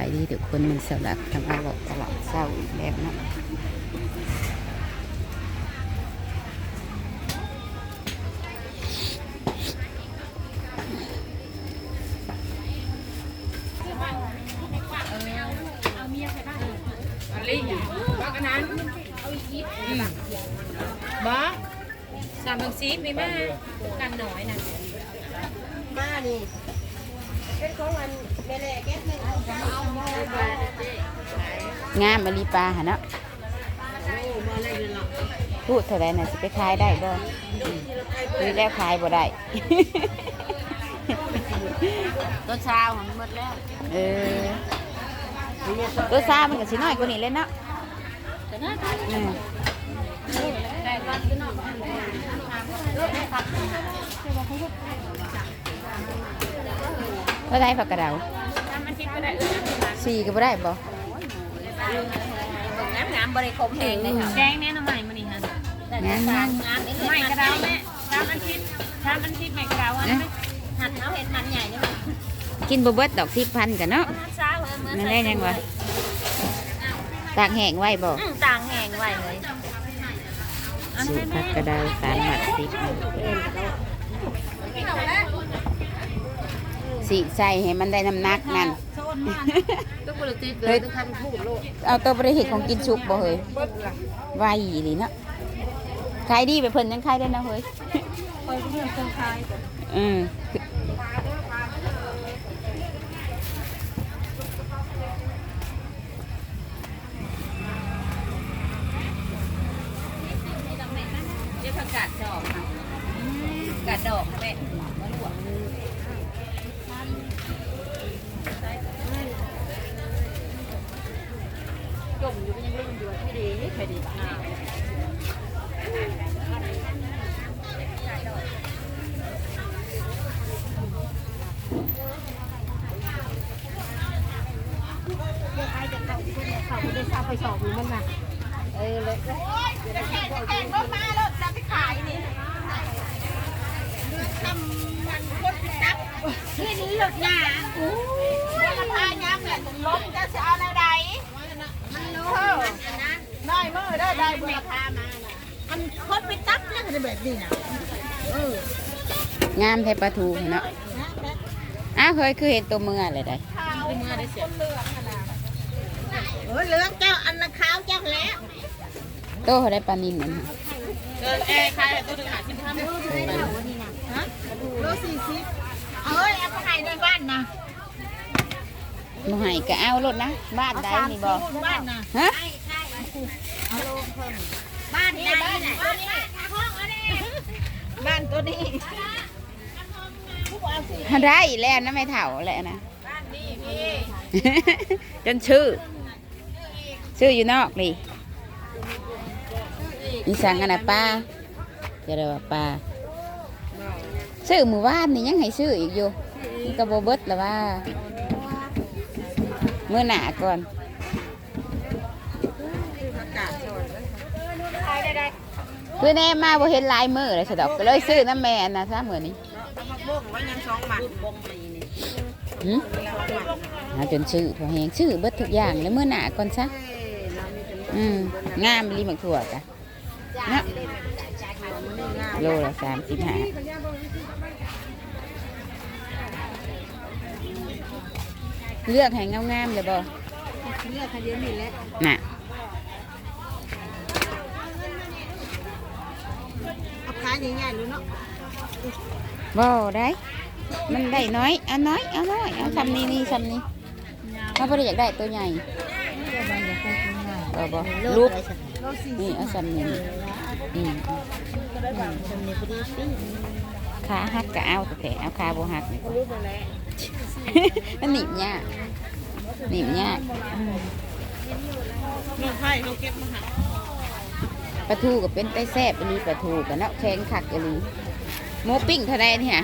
ายดีทุกคนมันสลับทำอาบอกตลาดเศร้าอีกแล้วนะบอสามบางซีมีแม่กันหน่อยนะมานี่เป็นของมัน แม่แหล่แก๊สหนึงเอาเอามาเลยมาเจ๊งามมะลีปลาหะเนาะโอ้มาเลยเดี๋ยวเราพูดเท่าไหรน่ะสิไปขายได้บ่หรือแล้วขายบ่ได้ตัวเช้าของหมดแล้ว เออ ตัวซามันก็สิน้อยกว่านี้เลยเนาะอืมเท่าไหรผักกระเดาน้ำมันทิพย์ ก็ได้เออสี่ก็บ่ได้บ่น้ำน้ำบริคมแห้งเลยค่ะแกงแน่นอนใหม่มานี่ฮะงามงามน้ำนี่ใหม่กระดาวแม่สามอันทิพย์สามอันทิพย์ใหม่กระดาวอันนี้หันเอาเห็ดมันใหญ่นี่มันกินบ่เบิดดอกทิพพันกันเนาะมันเช้าเลยเมื่อนั่นได้ยังวะตากแห้งไว้บ่อืมต่างแห้งไว้เลยสูตรผักกระเดาสามบาทสิบสีใส่ให้มันได้น้ำหนักนั่น ต้องบริติดเลยต้องคันพูดโลดเอาตัวบริเหตุของกินชุกบ่เฮ้ยไวอีหลีเนาะขายดีไปเพิ่นยังขายได้นะเฮ้ยไปเพื่อนคนไทยอืม เดี๋ยวผักกาดดอกค่ะกาดดอกค่ะแม่มาลวก จ มอยู่ก็ยังเล่นอยู่ที่ดีนี่เคยดีอ่าเออเลยจะแข่งจะแข่งรถมาแล้วจะไปขายนี่ทำมันคนไปตับที่นี้หลดหนาโอ้ยราคาย้ำเนี่ยล้มจะจะเอาอะไรมันรู้ได้เมื่อ ได้ได้บนราคามาน่ะมันคนไปตับเนี่ยคือแบบนี้นะเอองามแท้ปลาทูเนาะอ้าวเฮ้ยคือเห็นตัวมืออะไรได้ข้าวเมื่อได้เสียเลืองขนาดเออเลืองเจ้าอันนะขาวเจ้าแล้วโตเขาได้ปลานินนั่นค่ะเออแอร์ใครตัวหนึ่งหาชิ้นทำโลสี่สิบเอ้ยเอาไปขายในบ้านนะบ่ให้ก็เอารถนะ บ้านใดนี่บ่บ้านนะฮะ บ้านใดบ้านไหนห้องอันนี้บ้านตัวนี้ได้แล้วนะไม่เถ่าแหละนะบ้านนี้พี่จนชื่อ ชื่ออยู่นอกนี่มีสังอันนะป้าจะได้ว่าป้าซื้อหมู่บ้านนี่ยังให้ซื้ออีกอยู่มันก็บเบิดแล้วว่า เมื่อหนาก่อน ขายได้ได้ คือแน่มาบ่เห็นลายมือเลยสะดอกก็เลยซื้อน้ำแม่อันนะซะเหมือนนี้มาบงว่ายังสองหมัดบงไปนี่หึหาจนซื้อพอแหงซื้อเบิดทุกอย่างแล้วเมื่อหน้าก่อนซะอืมงามรีมักถั่วกะเนาะโลละสามสิบห้าเลือกให้งามๆเลยบ่เลือกขยันนี่แหละน่ะ เอาขาย ใหญ่ๆเลยเนาะบ่ได้ มันได้น้อยเอาน้อยเอาน้อยเอาทำนี่นี่ทำนี่เขาบ่ได้อยากได้ตัวใหญ่บ่บ่ลูกโลสี่นี่เอาทำนี่อืมก็ได้บางจำเนี่ยพอดีปิ้งขาหักก็เอาแต่เอาขาบ่หักนี่รู้หมดแล้วมันหนีบยากหนีบยากเรื่องไข่เขาเก็บมาหา ปลาทูก็เป็นไตแซ่บอันนี้ปลาทูกับเนาะแข็งคักอันนี้หมูปิ้งเท่าไรเนี่ย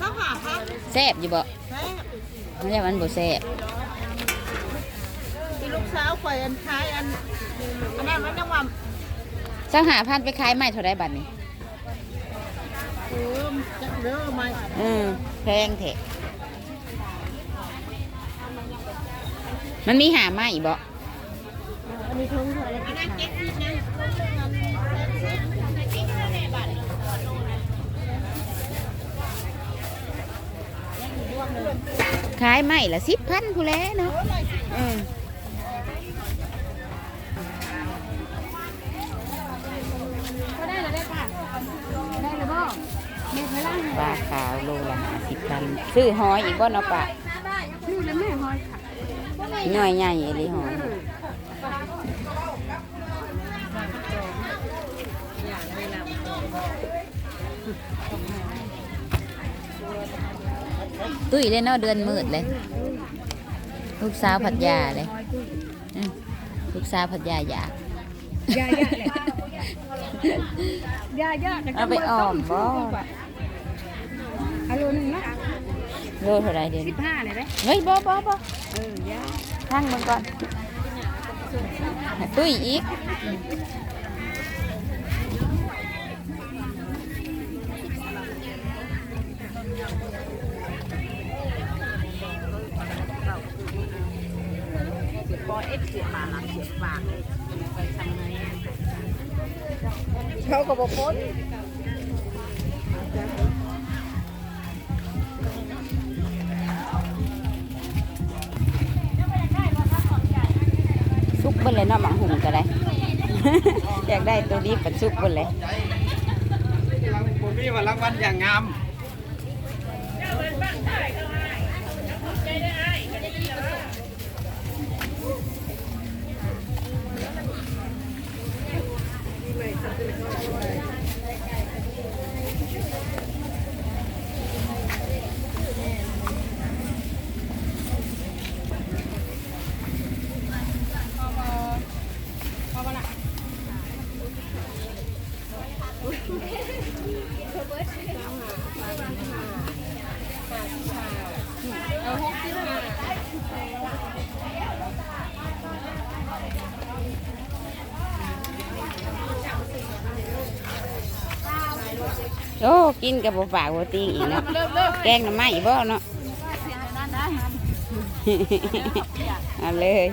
สองหาพันแซ่บอยู่บ่แซ่บไม่ใช่มันบ่แซ่บที่ลูกสาวข่อยอันขายอันอันนั้นมันจังหวะสังหาพันไปขายไม้เท่าไรบัดนี้เออจักเด้อมาอืมแพงแท้มันมีหาไม้บ่อันนี้ ทุ่งเท่าไรกินขายขายไม้ละสิบพันผู้นแหล้วเนาะเออก็ได้แล้วได้ป่ะได้แล้วบ่แม่พลังปลาขาวโลละห้าสิบพันซื้อหอยอีกบ่เนาะปะชื่อแล้วแม่หอยค่ะหน่อยใหญ่เลยหอย ตุ้ยเลยเนาะเดือนมืดเลย ลูกสาวผัดยาเลยอืมลูกสาวผัดยาอยากยายาเลยยายาเอาไปออมบ่เอาโลนึงนะโลเท่าไรเดือนสิบห้าเลยไหมเฮ้ยบ่บ่บ่เออยาทั้งมันก่อนตุ้ยอีก เอ็กเสียปาหลังเสียปากไปทำไงเขาก็บอกพ้นซุกเบิ่นเลยเนาะหมังหุ่มก็ได้ อยากได้ตัวนี้เป็นซุกเบิ่นเลยผมมีวันรางวัลอย่างงาม โอ้กินกับบ่ปากบ่ติงอีกเนาะแกงหน่อไม้บ่เนาะเอาเลย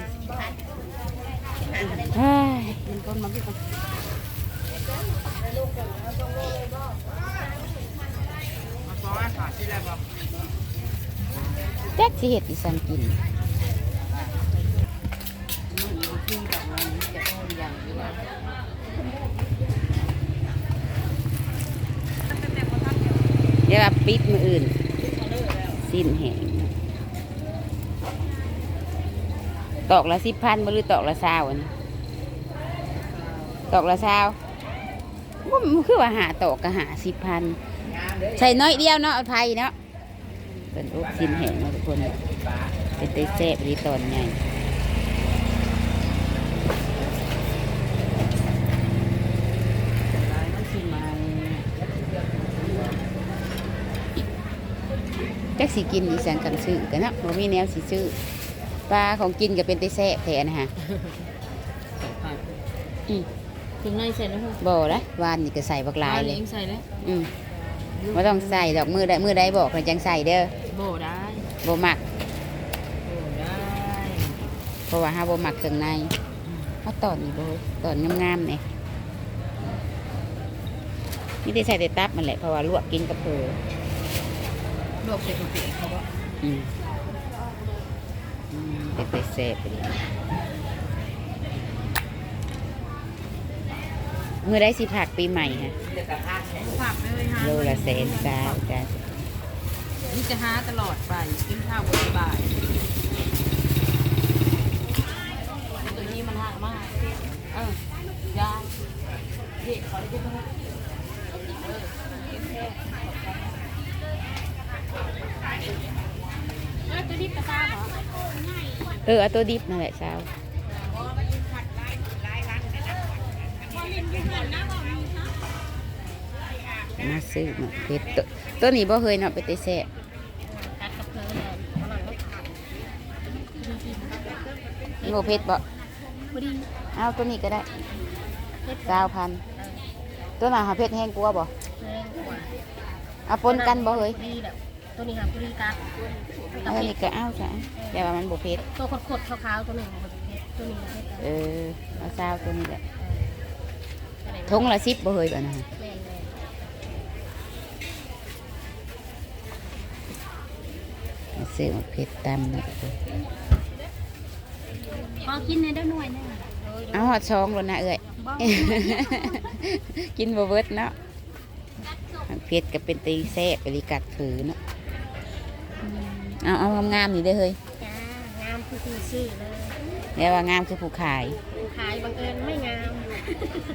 เฮ้ย แจ๊กสิเฮ็ดอีสันกินเดี๋ยวปิดมืออื่น สิ้นแหงตอกละสิบพันบ่หรือตอกละสาวอันตอกละสาว ว่ามันคือว่าหาตอกก็หาสิบพันใส่น้อยเดียวเนาะเอาไทยเนาะเป็นลูกสิ้นแหงเนาะทุกคน เป็นเต้แซ่บดีตอนใหญ่จักสิกินอีสังกันซื้อกันเนาะบ่มีแนวสิซื้อปลาของกินก็เป็นเต้แซ่บแทนนะฮะอืม ถึงในเสร็จแล้วบ่ละวานนี่ก็ใส่บักหลายเลยเองใส่แล้วอืมบ่ต้องใส่ดอกมือได้มือได้บอกให้จังใส่เด้อโบได้บ่มักโบได้เพราะว่าห้าบ่มักเครื่องในเอาตอนนี้บ่ตอนงามๆนี่นี่ได้ใส่แต่ตับมันแหละเพราะว่าลวกกินกับเพอลวกเสร็จกะปิเขาบอกอืมอืมเป็นไปแซ่บไปดิ มือได้สิผักปีใหม่ฮะผักเลยฮะโลละแสนสาวจ้านี่จะหาตลอดไปกินข้าวบนบ่ายตัวนี้มันหักมาก เออยาเด็กขอได้ไหมเออเอาตัวดิบนั่นแหละสา มาซื้อมาเพชรตัวตัวนี้บ่เคยเนาะไปเตะแซ่บนี่โบเพชรบ่เอาตัวนี้ก็ได้เก้าพันตัวหนาหาเพชรแห้งกลัวบ่เอาปนกันบ่เฮ้ยนี่แหละตัวนี้ค่ะพอดีกักเอาอันนี้ก็เอาจ้ะแต่ว่ามันบ่เผ็ดตัวขดๆขาวๆตัวหนึ่งตัวนี้เผ็ดเออเอาซาวตัวนี้แหละอะไรทงละ10บ่เฮยบ่นะฮะ แม่น ซื้อมาเผ็ดตำนะๆพอกินในได้หน่วยหนึงเอาหอดช่องแล้วนะเอ้ย บ่กินบ่เบิดเนาะเผ็ดก็เป็นตีแซ่บไปริกัดถือเนาะเอาเอางามๆนี่เด้อเฮ้ยจ้างามคือคือซื้อเลยแล้วว่างามคือผู้ขาย ขายบังเอิญไม่งาม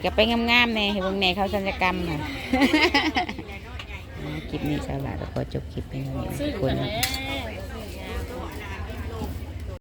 ก็ไปงามๆแน่ให้เบิ่งแน่เขาสัญญกรรมค่ะ คลิปนี้สาวหลาก็ขอจบคลิปเป็นอย่างนี้ซื้อทุกคกันนนะแล้ว